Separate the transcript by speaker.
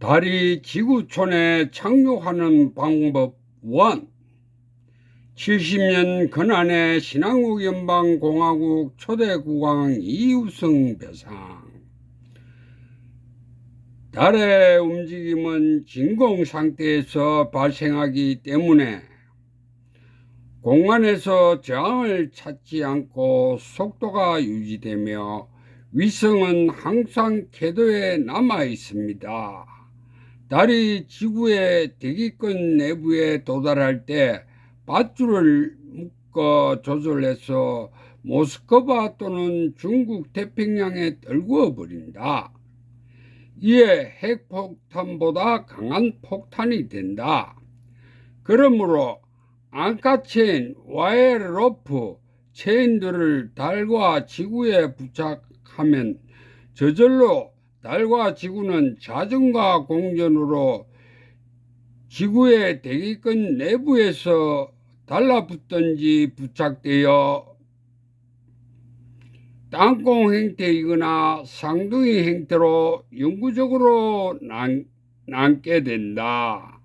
Speaker 1: 달이 지구촌에 착륙하는 방법 1. 70년 근안의 신한국 연방공화국 초대 국왕 이우승 배상. 달의 움직임은 진공 상태에서 발생하기 때문에 공간에서 저항을 찾지 않고 속도가 유지되며 위성은 항상 궤도에 남아 있습니다. 달이 지구의 대기권 내부에 도달할 때 밧줄을 묶어 조절해서 모스크바 또는 중국 태평양에 떨구어 버린다. 이에 핵폭탄보다 강한 폭탄이 된다. 그러므로 안카체인, 와이어 로프, 체인들을 달과 지구에 부착하면 저절로 달과 지구는 자전과 공전으로 지구의 대기권 내부에서 달라붙든지 부착되어 땅콩 형태이거나 쌍둥이 형태로 영구적으로 남, 남게 된다.